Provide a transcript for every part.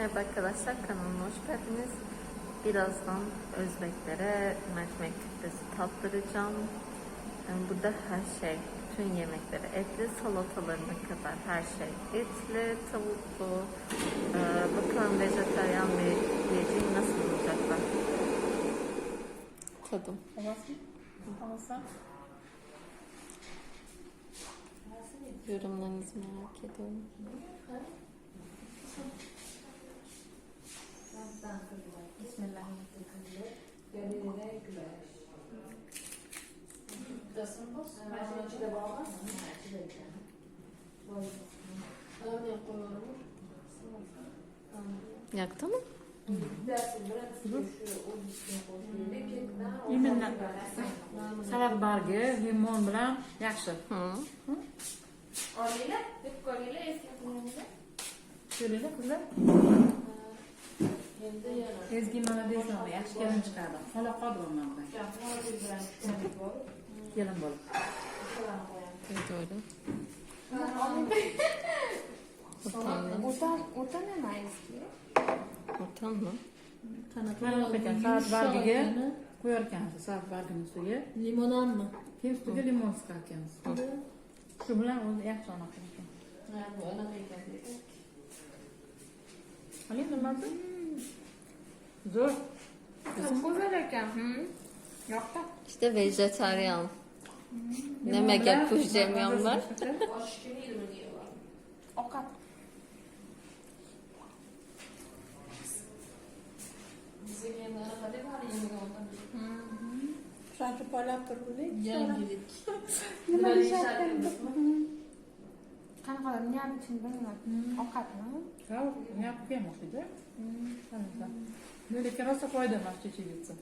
Merhaba arkadaşlar kanalıma hoş geldiniz. Birazdan Özbeklere mercimek köftesi tattıracağım. Yani burada her şey, bütün yemekleri etli, salatalarına kadar her şey etli, tavuklu. Ee, bakalım vejetaryen ve yiyeceğim nasıl olacaklar. Tadım. Yorumlarınızı merak ediyorum. Yaktı mı? Yemindan salat bargi limon bilan yaxshi. Olaylar, deb ko'ringlar eski kunimizda. ko'ringlar qizlar Endi yana. ezgi mana deysan yaxshi kelin chiqadi qola qoldi bundan Salom qo'yamiz. Evet öyle. O'tan, o'tan nima eski? Ortam mı? mana ekan salat bargiga qo'yar ekansiz salat bargini ustiga Limon hammi? keyin ustiga limon siqar ekansiz shu bilan o'zi yaxshi anaqa ekan Ha, bu anaqa ekan deydi. oling nimasi zo'r Güzel ekan. Hı. Yoqdi. İşte vejetaryen. Ne mega yemiyorum var. Osh kelmaydimi deyapman. Ovqat. Bizga endi anaqa deb hali odam. Sanki poylab turdik. Yangilik. Nima Nima deyisharkan? deyisharkan? Qanaqa niyat uchun bilmayman. Ovqatmi? Ha, yapib yemoqda lekin rosa foyda emas chechagitsa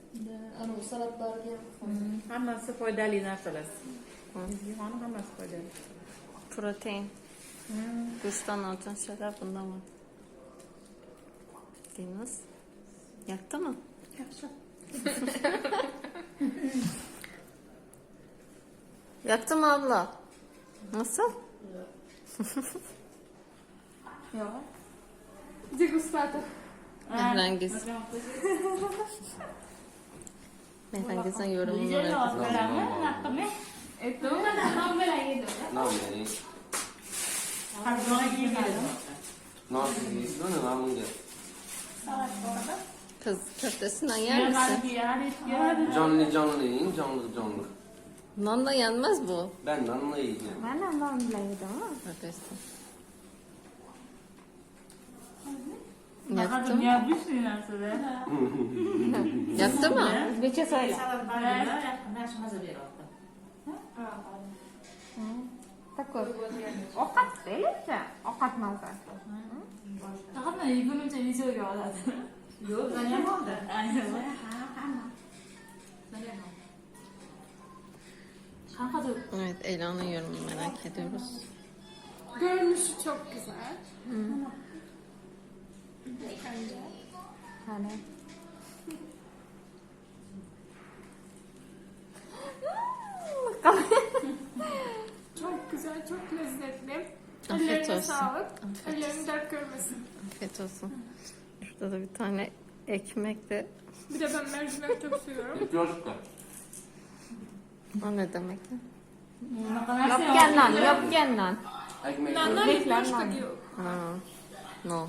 Anavi salatlarga ham hammasi foydali narsalar yog'ni hammasi foydali Protein. Kuştan alacağın şeyler bundan var. Deniz. Yaktı mı? yaxshi Yaktı mı abla? Nasıl? Yo'q. Degustator. Mehrengiz. Mehrengiz'in yorumunu merak ediyorum. Yedim? Nameni. Nameni. Mana nima bunga? Kız köftesinden yer misin? Jonli jonli yeng, jonli jonli. Nanla yenmez bu. Ben nanla yiyeceğim. Ben de nanla yedim ha. Öpesin. Yaktı Bakalım mı? yapmış mıyım size? Yaktı mı? Beçe söyle. Takor. Okat söyleyince okat nazar. Daha da 입으면 재밌어요, 나는. Yok, ben yapamam da. Aynen. Sen yapamam oldi Qanaqadir Evet Ela'nın yorumunu merak ediyoruz. Görünüşü çok güzel. Hani? Çok güzel, çok lezzetli. Afiyet Ellerine olsun. sağlık. Afiyet Ellerin dert görmesin. Afiyet olsun. Şurada da bir tane ekmek de. Bir de ben mercimek çok seviyorum. Yoshka. O ne demek ya? unaqa narsa Yopgan non, yopgan non. Ekmek. Boshqa non. yok. Ha. No.